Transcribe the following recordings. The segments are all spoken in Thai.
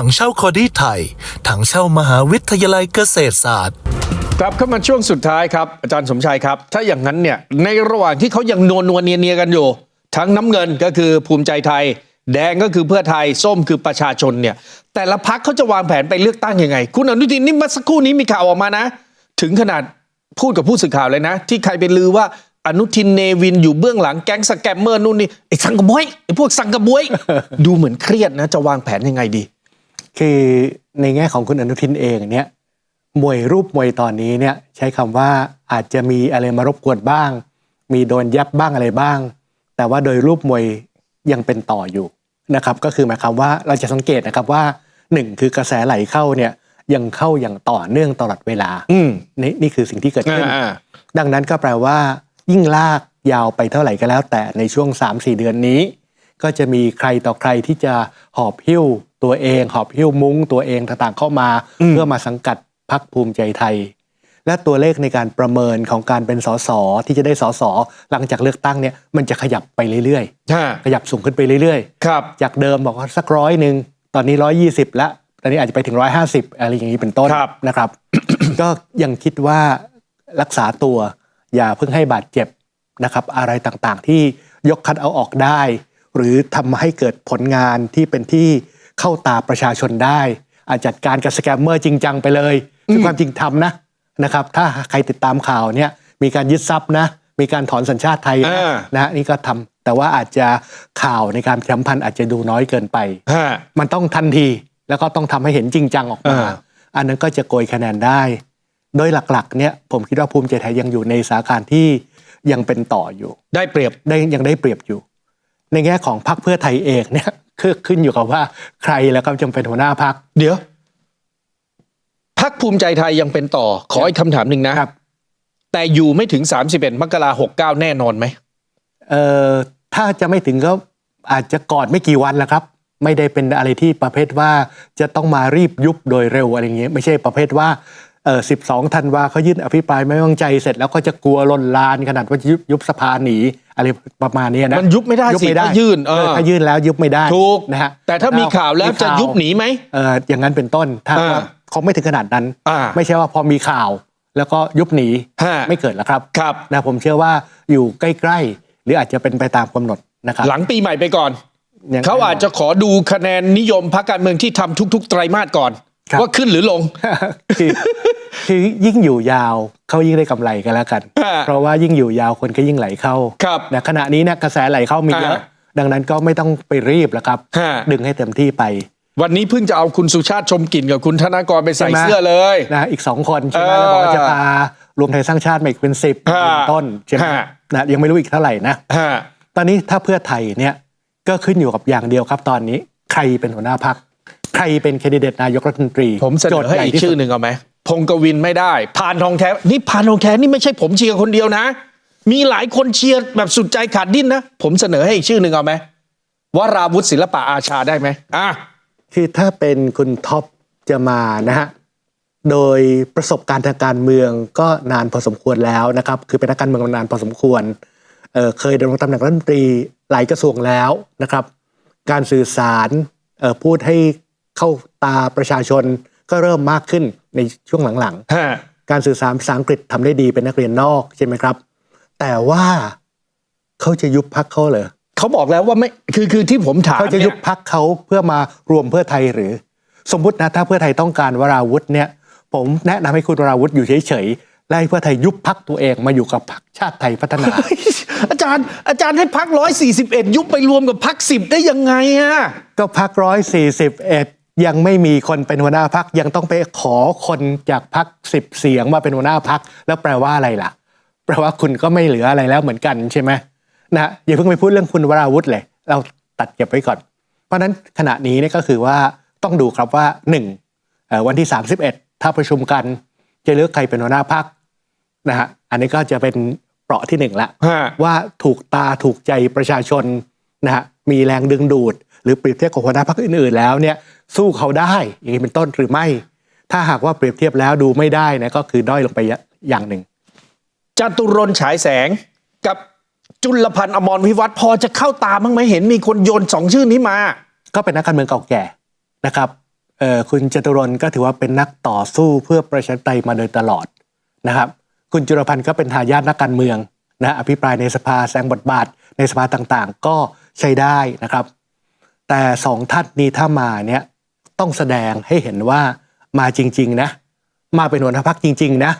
ถังเช่าคอดี้ไทย ถังเช่ามหาวิทยาลัยเกษตรศาสตร์กลับเข้ามาช่วงสุดท้ายครับอาจารย์สมชัยครับ ถ้าอย่างนั้นเนี่ยในระหว่างที่เขายังนวลนวลเนียเนียกันอยู่ ทั้งน้ำเงินก็คือภูมิใจไทย แดงก็คือเพื่อไทยส้มคือประชาชนเนี่ย แต่ละพักเขาจะวางแผนไปเลือกตั้งยังไง คุณอนุทินนี่มื่อสักครู่นี้มีข่าวออกมานะ ถึงขนาดพูดกับผู้สื่อข่าวเลยนะ ที่ใครไปลือว่าอนุทินเนวินอยู่เบื้องหลังแก๊งสแกมเมอร์นู่นนี่ไอ้สังกบวยไอ้พวกสังกบวย ดูเหมือนเครียดนะ จะวางแผนยังไงดี คือในแง่ของคุณอนุทินเองเนี่ยมวยรูปมวยตอนนี้เนี่ยใช้คำว่าอาจจะมีอะไรมารบกวนบ้าง มีโดนยับบ้างอะไรบ้าง แต่ว่าโดยรูปมวยยังเป็นต่ออยู่นะครับก็คือหมายความว่าเราจะสังเกตนะครับว่าหนึ่งคือกระแสไหลเข้าเนี่ยยังเข้าอย่างต่อเนื่องตลอดเวลา อืมนี่นี่คือสิ่งที่เกิดขึ้นอ่าดังนั้นก็แปลว่า ยิ่งลากยาวไปเท่าไหร่ก็แล้ว แต่ในช่วง 3-4 เดือนนี้ ก็จะมีใครต่อใครที่จะหอบหิ้วตัวเอง หอบหิ้วมุ้งตัวเองต่างๆเข้ามา เพื่อมาสังกัดพักภูมิใจไทย และตัวเลขในการประเมินของการเป็นสสที่จะได้สสหลังจากเลือกตั้งเนี่ยมันจะขยับไปเรื่อยฮะๆขยับสูงขึ้นไปเรื่อยครับๆจากเดิมบอกว่าสักร้อยหนึ่งตอนนี้120แล้วตอนนี้อาจจะไปถึง150อะไรอย่างนี้เป็นต้นครับนะครับ ก็ยังคิดว่ารักษาตัวอย่าเพิ่งให้บาดเจ็บนะครับ อะไรต่างๆที่ยกคัดเอาออกได้ หรือทำให้เกิดผลงานที่เป็นที่เข้าตาประชาชนได้อาจจัดการกับสแกมเมอร์จริงจังไปเลยซึ่งความจริงทำนะนะครับ ถ้าใครติดตามข่าวเนี่ยมีการยึดทรัพย์นะ มีการถอนสัญชาติไทยนะอ่านะฮะนี่ก็ทำแต่ว่าอาจจะข่าวในการประชาสัมพันธ์อาจจะดูน้อยเกินไปฮะมันต้องทันทีแล้วก็ต้องทำให้เห็นจริงจังออกมาอ่าอันนั้นก็จะโกยคะแนนได้ โดยหลักๆเนี่ยผมคิดว่าภูมิใจไทยยังอยู่ในสถานการณ์ที่ยังเป็นต่ออยู่ ได้เปรียบได้ยังได้เปรียบอยู่ ในแง่ของพรรคเพื่อไทยเองเนี่ยคือขึ้นอยู่กับว่าใครแล้วก็จำเป็นหัวหน้าพรรคเดี๋ยวพักภูมิใจไทยยังเป็นต่อ ขออีกคำถามหนึ่งนะครับ แต่อยู่ไม่ถึง 31 มกราหกเก้าแน่นอนไหมเอ่อถ้าจะไม่ถึงก็อาจจะก่อนไม่กี่วันแล้วครับ ไม่ได้เป็นอะไรที่ประเภทว่าจะต้องมารีบยุบโดยเร็วอะไรอย่างเงี้ยไม่ใช่ประเภทว่าเออสิบสองธันวาเขายื่นอภิปรายไม่ไว้วางใจเสร็จแล้วก็จะกลัวลนลานขนาดว่าจะยุบยุบสภาหนี อะไรประมาณเนี้ยนะมันยุบไม่ได้ยุบสิไม่ได้ถ้ายื่นเออถ้ายื่นแล้วยุบไม่ได้ถูกนะฮะแต่ถ้ามีข่าวแล้วจะยุบหนีไหมเอออย่างนั้นเป็นต้นถ้าอ่าเขาไม่ถึงขนาดนั้นอ่าไม่ใช่ว่าพอมีข่าว แล้วก็ยุบหนีฮะไม่เกิดแล้วครับครับนะผมเชื่อว่าอยู่ใกล้ๆ หรืออาจจะเป็นไปตามกำหนดนะครับหลังปีใหม่ไปก่อนย่งเขาอาจจะขอดูคะแนนนิยมพรรคการเมืองที่ทำทุก ๆ ไตรมาสก่อนครับว่าขึ้นหรือลง คือคือยิ่งอยู่ยาวเขายิ่งได้กำไรกันแล้วกันฮะเพราะว่ายิ่งอยู่ยาวคนก็ยิ่งไหลเข้าครับนะขณะนี้เนะกระแสไหลเข้ามีเยอะฮะดังนั้นก็ไม่ต้องไปรีบแล้วครับฮะดึงให้เต็มที่ไป วันนี้เพิ่งจะเอาคุณสุชาติชมกลิ่นกับคุณธนากรไปใส่ใช่ไหมเสื้อเลยนะอีกสองคนใช่ไหมเออแล้วบอกว่าจะพารวมไทยสร้างชาติมาอีกเป็นสิบฮะเป็นต้นใช่ไหมฮะนะยังไม่รู้อีกเท่าไหร่นะฮะตอนนี้ถ้าเพื่อไทยเนี่ยก็ขึ้นอยู่กับอย่างเดียวครับ ตอนนี้ใครเป็นหัวหน้าพักใครเป็นแคนดิเดตนายกรัฐมนตรีผมเสนอให้อีกที่ชื่สุอดหนึ่งเอาไหม พงกวินไม่ได้ พานทองแท้นี่พานทองแท้นี่ไม่ใช่ผมเชียร์คนเดียวนะ มีหลายคนเชียร์แบบสุดใจขาดดิ้นนะ ผมเสนอให้อีกชื่อหนึ่งเอาไหมวราวุฒิศิลปะอาชาได้ไหมอะคือถ้าเป็นคุณท็อปจะมานะฮะโดยประสบการณ์ทางการเมืองก็นานพอสมควรแล้วนะครับคือเป็นนักการเมืองมานานพอสมควรเเคยดำรงตำแหน่งรัฐมนตรีหลายกระทรวงแล้วนะครับ การสื่อสารพูดให้เข้าตาประชาชน ก็เริ่มมากขึ้นในช่วงหลังๆฮะการสื่อสารภาษาอังกฤษทำได้ดีเป็นนักเรียนนอกใช่ไหมครับ แต่ว่าเขาจะยุบพักเขาเหรอเขาบอกแล้วว่าไม่คือคือที่ผมถามเขาจะยุบเนี่ยพักเขาเพื่อมารวมเพื่อไทยหรือ สมมุตินะถ้าเพื่อไทยต้องการวราวุธเนี่ย ผมแนะนำให้คุณวราวุธอยู่เฉยๆไล่เพื่อไทยยุบพักตัวเองมาอยู่กับพรรคชาติไทยพัฒนาเฮ้ยอาจารย์อาจารย์ให้พักร้อยสี่สิบเอ็ดยุบไปรวมกับพักสิบได้ยังไงอะก็พักร้อยสี่สิบเอ็ด ยังไม่มีคนเป็นหัวหน้าพักยังต้องไปขอคนจากพักสิบเสียงมาเป็นหัวหน้าพักแล้วแปลว่าอะไรล่ะ แปลว่าคุณก็ไม่เหลืออะไรแล้วเหมือนกันใช่ไหมนะอย่าเพิ่งไปพูดเรื่องคุณวราวุธเลย เราตัดเก็บไว้ก่อน เพราะฉะนั้นขณะนี้เนี่ยก็คือว่าต้องดูครับว่าหนึ่งเอ่อวันที่ 31 ถ้าประชุมกันจะเลือกใครเป็นหัวหน้าพักนะฮะอันนี้ก็จะเป็นเปราะที่หนึ่งละฮะว่าถูกตาถูกใจประชาชนนะฮะมีแรงดึงดูด หรือเปรียบเทียบกับหัวหน้าพรรคอื่นๆแล้วเนี่ย สู้เขาได้อย่างนี้เป็นต้นหรือไม่ ถ้าหากว่าเปรียบเทียบแล้วดูไม่ได้นะก็คือด้อยลงไปอย่างหนึ่งจตุรนต์ฉายแสงกับจุลพันธ์อมรวิวัฒน์พอจะเข้าตาบ้างไหมเห็นมีคนโยนสองชื่อนี้มา ก็เป็นนักการเมืองเก่าแก่นะครับเอ่อคุณจตุรนต์ก็ถือว่าเป็นนักต่อสู้เพื่อประชาธิปไตยมาโดยตลอดนะครับคุณจุลพันธ์ก็เป็นทายาทนักการเมืองนะอภิปรายในสภาแสดงบทบาทในสภาต่างๆ ก็ใช้ได้นะครับ แต่สองท่านนี้ถ้ามาเนี่ย ต้องแสดงให้เห็นว่ามาจริง ๆ นะ มาเป็นหัวหน้าพักจริง ๆ นะ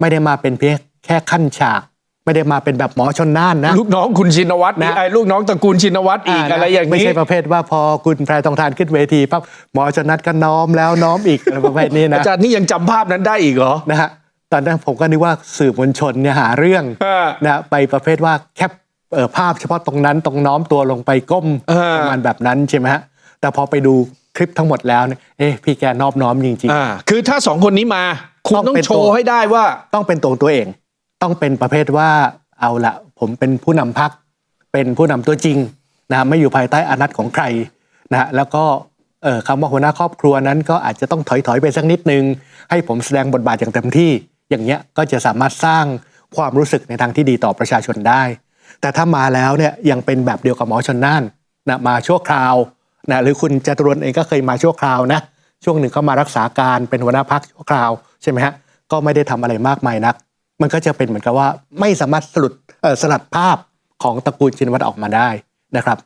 ไม่ได้มาเป็นเพียงแค่ขั้นฉาก ไม่ได้มาเป็นแบบหมอชนน่านนะ ลูกน้องคุณชินวัตรนะไอ้ลูกน้องตระกูลชินวัตรอีกนะอะไรอย่างไม่นี้ใช่ประเภทว่าพอคุณแพรทองทานขึ้นเวทีปั๊บหมอชนนัดก็น้อมแล้วน้อมอีกอะไรประเภทนี้นะอาจารย์นี่ยังจำภาพนั้นได้อีกเหรอนะฮะตอนนั้นผมก็นึกว่าสื่อมวลชนเนี่ยหาเรื่องเออนะไปประเภทว่าแคปเอ่อภาพเฉพาะตรงนั้นตรงน้อมตัวลงไปก้มเออประมาณแบบนั้นใช่ไหมฮะแต่พอไปดู คลิปทั้งหมดแล้วเนี่ยเอ๊ะพี่แกนอบน้อมจริงอ่าคือถ้าสองคนนี้มา คุณต้องต้องเป็นโชว์ตัวให้ได้ว่า ๆ ต้องเป็นตัวตัวเอง ต้องเป็นประเภทว่าเอาละผมเป็นผู้นำพัก เป็นผู้นำตัวจริงนะฮะไม่อยู่ภายใต้อานัตของใครนะฮะแล้วก็เอ่อคำว่าหัวหน้าครอบครัวนั้นก็อาจจะต้องถอยถอยๆไปสักนิดนึง ให้ผมแสดงบทบาทอย่างเต็มที่ อย่างเงี้ยก็จะสามารถสร้างความรู้สึกในทางที่ดีต่อประชาชนได้ แต่ถ้ามาแล้วเนี่ยยังเป็นแบบเดียวกับหมอชนน่านนะมาชั่วคราว นะหรือคุณจตุรนเองก็เคยมาชั่วคราวนะช่วงหนึ่งก็มารักษาการเป็นหัวหน้าพักชั่วคราวใช่ไหมฮะก็ไม่ได้ทำอะไรมากมายนัก มันก็จะเป็นเหมือนกับว่าไม่สามารถสลุดเอ่อสลัดภาพของตระกูลชินวัตรออกมาได้นะครับ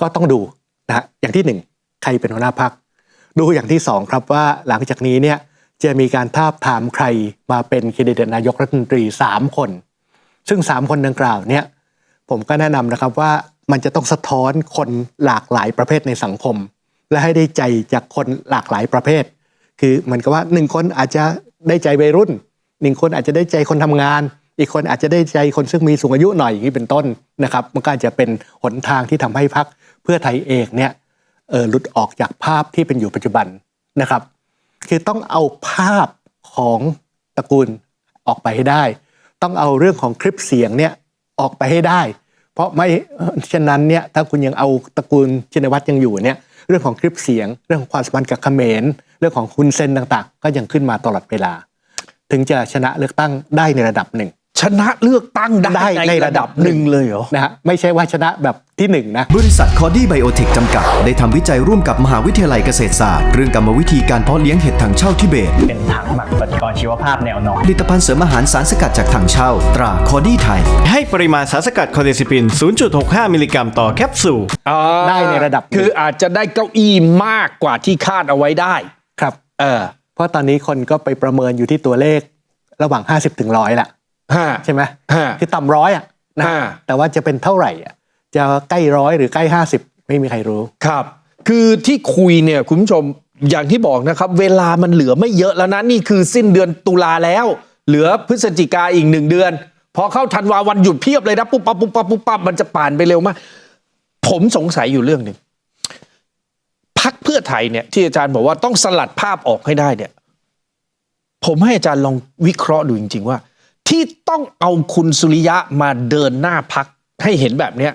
ก็ต้องดูนะฮะอย่างที่หนึ่งใครเป็นหัวหน้าพักดูอย่างที่สองครับว่าหลังจากนี้เนี่ยจะมีการทาบทามใครมาเป็นคนดิเดตนายกรัฐมนตรี 3 คน ซึ่ง 3 คนดังกล่าวเนี่ยผมก็แนะนำนะครับว่า มันจะต้องสะท้อนคนหลากหลายประเภทในสังคม และให้ได้ใจจากคนหลากหลายประเภท คือเหมือนกับว่าหนึ่งคนอาจจะได้ใจวัยรุ่นหนึ่งคนอาจจะได้ใจคนทำงาน อีกคนอาจจะได้ใจคนซึ่งมีสูงอายุหน่อยอย่างนี้เป็นต้นนะครับ มันก็อาจจะเป็นหนทางที่ทำให้พักเพื่อไทยเองเนี่ยเออหลุดออกจากภาพที่เป็นอยู่ปัจจุบันนะครับ คือต้องเอาภาพของตระกูลออกไปให้ได้ ต้องเอาเรื่องของคลิปเสียงเนี่ยออกไปให้ได้ เพราะไม่เช่นนั้นเนี่ยถ้าคุณยังเอาตระกูลชินวัตรยังอยู่เนี่ยเรื่องของคลิปเสียง เรื่องของความสัมพันธ์กับเขมร เรื่องของคุณเซนต่างๆ ก็ยังขึ้นมาตลอดเวลา ถึงจะชนะเลือกตั้งได้ในระดับหนึ่ง ชนะเลือกตั้งได้ได้ในในระระดัดับบหนึ่งเลยเหรอนะฮะไม่ใช่ว่าชนะแบบที่หนึ่งนะบริษัทคอดี้ไบโอเทคจำกัด ได้ทำวิจัยร่วมกับมหาวิทยาลัยเกษตรศาสตร์ เรื่องกรรมวิธีการเพาะเลี้ยงเห็ดถังเช่าทิเบต เป็นถังหมักปฏิกรณ์ชีวภาพแนวนอนผลิตภัณฑ์เสริมอาหารสารสกัดจากถังเช่า ตราคอดี้ไทย ให้ปริมาณสารสกัดคอเดซิปิน 0.65 มิลลิกรัมต่อแคปซูลอ่าได้ในระดับหนึ่งคืออาจจะได้เก้าอี้มากกว่าที่คาดเอาไว้ได้ครับเออเพราะตอนนี้คนก็ไปประเมินอยู่ที่ตัวเลขระหว่าง 50ถึงร้อยละฮะ ใช่ไหมฮะคือต่ำร้อยอะนะฮะแต่ว่าจะเป็นเท่าไหร่อะจะใกล้ร้อยหรือใกล้ห้าสิบไม่มีใครรู้ครับ คือที่คุยเนี่ยคุณผู้ชมอย่างที่บอกนะครับ เวลามันเหลือไม่เยอะแล้วนะนี่คือสิ้นเดือนตุลาแล้ว เหลือพฤศจิกาอีกหนึ่งเดือนพอเข้าธันวาวันหยุดเพียบเลยนะปุ๊บปั๊บปุ๊บปั๊บปุ๊บปั๊บมันจะป่านไปเร็วมาก ผมสงสัยอยู่เรื่องหนึ่งพักเพื่อไทยเนี่ยที่อาจารย์บอกว่าต้องสลัดภาพออกให้ได้เนี่ย ผมให้อาจารย์ลองวิเคราะห์ดูจริง ๆ ว่า ที่ต้องเอาคุณสุริยะมาเดินหน้าพักให้เห็นแบบเนี้ย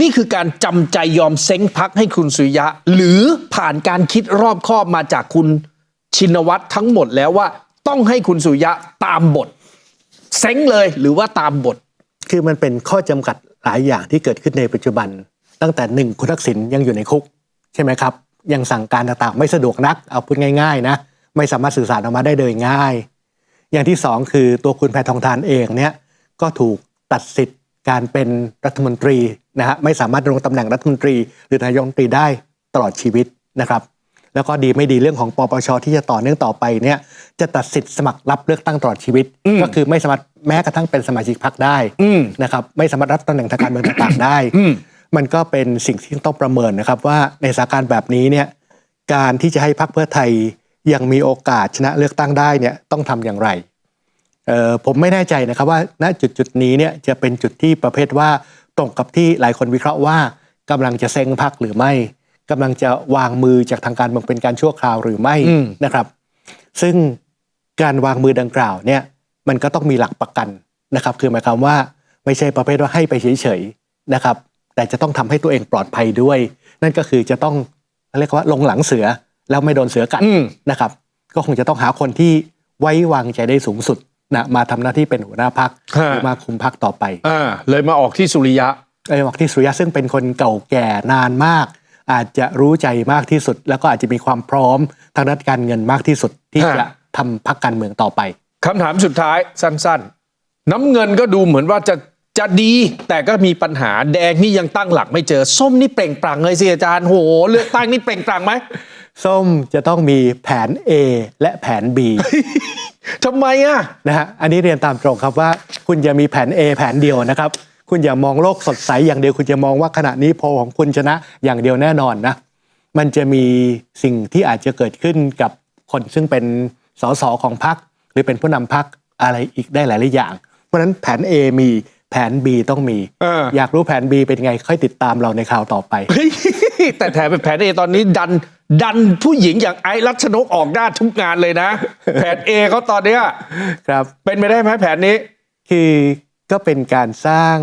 นี่คือการจำใจยอมเซ้งพักให้คุณสุริยะ หรือผ่านการคิดรอบคอบมาจากคุณชินวัตรทั้งหมดแล้วว่า ต้องให้คุณสุริยะตามบทเซ้งเลยหรือว่าตามบท คือมันเป็นข้อจำกัดหลายอย่างที่เกิดขึ้นในปัจจุบัน ตั้งแต่หนึ่งคุณทักษิณยังอยู่ในคุก ใช่ไหมครับ ยังสั่งการต่างๆ ไม่สะดวกนักเอาพูดง่าย ๆ นะ ไม่สามารถสื่อสารออกมาได้โดยง่าย อย่างที่สองคือตัวคุณแพทองทานเองเนี่ยก็ถูกตัดสิทธิ์การเป็นรัฐมนตรีนะฮะไม่สามารถดำรงตำแหน่งรัฐมนตรี หรือนายกรัฐมนตรีได้ตลอดชีวิตนะครับ แล้วก็ดีไม่ดีเรื่องของปปชที่จะต่อเนื่องต่อไปเนี่ยจะตัดสิทธิ์สมัครรับเลือกตั้งตลอดชีวิต ก็คือไม่สามารถแม้กระทั่งเป็นสมาชิกพรรคได้อืมนะครับไม่สามารถรับตำแหน่งทางการเมืองต่างๆได้อืมมันก็เป็นสิ่งที่ต้องประเมินนะครับว่าในสถานการณ์แบบนี้เนี่ยการที่จะให้พรรคเพื่อไทย ยังมีโอกาสชนะเลือกตั้งได้เนี่ยต้องทำอย่างไรผมไม่แน่ใจนะครับว่าณจุดจุดนี้เนี่ยจะเป็นจุดที่ประเภทว่าตรงกับที่หลายคนวิเคราะห์ว่ากำลังจะเซ็งพรรคหรือไม่กำลังจะวางมือจากทางการเมืองเป็นการชั่วคราวหรือไม่มนะครับ ซึ่งการวางมือดังกล่าวเนี่ยมันก็ต้องมีหลักประกันนะครับ คือหมายความว่าไม่ใช่ประเภทว่าให้ไปเฉยๆนะครับ แต่จะต้องทำให้ตัวเองปลอดภัยด้วย นั่นก็คือจะต้องเรียกว่าลงหลังเสือ แล้วไม่โดนเสือกัดอืมนะครับ ก็คงจะต้องหาคนที่ไว้วางใจได้สูงสุดนะมาทำหน้าที่เป็นหัวหน้าพักฮะหรือมาคุมพักต่อไปอ่าเลยมาออกที่สุริยะไอ้บอกที่สุริยะซึ่งเป็นคนเก่าแก่นานมาก อาจจะรู้ใจมากที่สุด แล้วก็อาจจะมีความพร้อมทางด้านการเงินมากที่สุดที่ฮะจะทำพักการเมืองต่อไปคำถามสุดท้ายสั้น ๆ น้ำเงินก็ดูเหมือนว่าจะจะดีแต่ก็มีปัญหาแดงนี่ยังตั้งหลักไม่เจอ ส้มนี่เปล่งปลั่งเลยสิอาจารย์โหเลือกตั้งนี่เปล่งปลั่งไหม ส้มจะต้องมีแผน A และแผน B ทำไมอะนะฮะอันนี้เรียนตามตรงครับว่า คุณอย่ามีแผน A แผนเดียวนะครับ คุณอย่ามองโลกสดใสอย่างเดียว คุณจะมองว่าขณะนี้โพลของคุณชนะอย่างเดียวแน่นอนนะมันจะมีสิ่งที่อาจจะเกิดขึ้นกับคนซึ่งเป็นสสของพรรคหรือเป็นผู้นำพรรคอะไรอีกได้หลายๆอย่าง เพราะฉะนั้นแผน A มี แผน B ต้องมีเอออยากรู้แผน B เป็นไงค่อยติดตามเราในข่าวต่อไปเฮ้ยแต่แถมเป็นแผนเอตอนนี้ดัน ดันผู้หญิงอย่างไอ้รัชนกออกหน้าทุกงานเลยนะ แผนเอเขาตอนเนี้ยครับเป็นไปได้ไหมแผนนี้ คือก็เป็นการสร้าง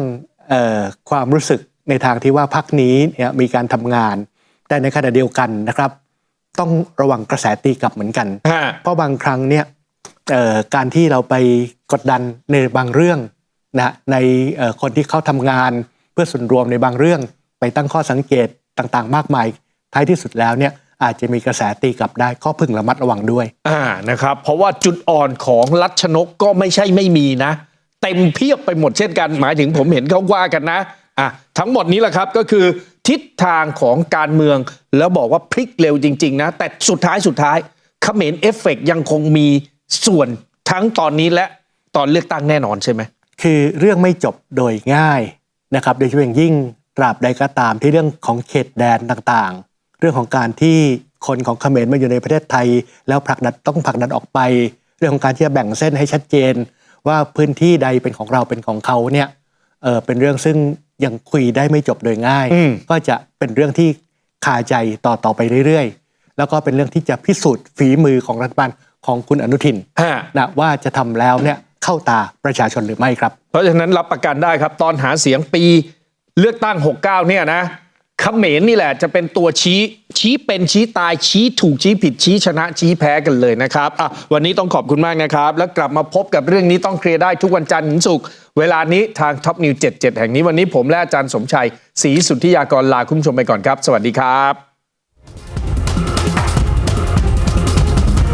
เอ่อความรู้สึกในทางที่ว่าพักนี้เนี่ยมีการทำงาน แต่ในขณะเดียวกันนะครับ ต้องระวังกระแสตีกลับเหมือนกันฮะเพราะบางครั้งเนี่ยเอ่อการที่เราไปกดดันในบางเรื่อง นะในคนที่เขาทำงานเพื่อส่วนรวมในบางเรื่อง ไปตั้งข้อสังเกตต่างๆ มากมายท้ายที่สุดแล้วเนี่ยอาจจะมีกระแสตีกลับได้ก็พึงระมัดระวังด้วยอ่านะครับเพราะว่าจุดอ่อนของรัชนกก็ไม่ใช่ไม่มีนะ เต็มเพียบไปหมดเช่นกัน หมายถึงผมเห็นเขาว่ากันนะอะทั้งหมดนี้แหละครับก็คือทิศทางของการเมือง แล้วบอกว่าพลิกเร็วจริง ๆ นะ แต่สุดท้ายสุดท้ายเขมรเอฟเฟกต์ยังคงมีส่วนทั้งตอนนี้และตอนเลือกตั้งแน่นอนใช่ไหม คือเรื่องไม่จบโดยง่ายนะครับโดยเฉพาะอย่างยิ่งตราบใดก็ตามที่เรื่องของเขตแดนต่างๆ เรื่องของการที่คนของเขมรมาอยู่ในประเทศไทย แล้วผลักดันต้องผลักดันออกไป เรื่องของการที่จะแบ่งเส้นให้ชัดเจน ว่าพื้นที่ใดเป็นของเราเป็นของเขาเนี่ยเออเป็นเรื่องซึ่งยังคุยได้ไม่จบโดยง่ายอืมก็จะเป็นเรื่องที่คาใจต่อต่อไปเรื่อยๆ แล้วก็เป็นเรื่องที่จะพิสูจน์ฝีมือของรัฐบาลของคุณอนุทินฮะนะว่าจะทำแล้วเนี่ย เข้าตาประชาชนหรือไม่ครับ เพราะฉะนั้นรับประกันได้ครับ ตอนหาเสียงปีเลือกตั้ง 69 เนี่ยนะเขมรนี่แหละจะเป็นตัวชี้ ชี้เป็นชี้ตายชี้ถูกชี้ผิดชี้ชนะชี้แพ้กันเลยนะครับอะวันนี้ต้องขอบคุณมากนะครับ แล้วกลับมาพบกับเรื่องนี้ต้องเคลียร์ได้ทุกวันจันทร์ถึงศุกร์เวลานี้ทางท็อปนิว 77 แห่งนี้วันนี้ผมและอาจารย์สมชัยศรีสุทธิยากรลาคุณผู้ชมไปก่อนครับ สวัสดีครับ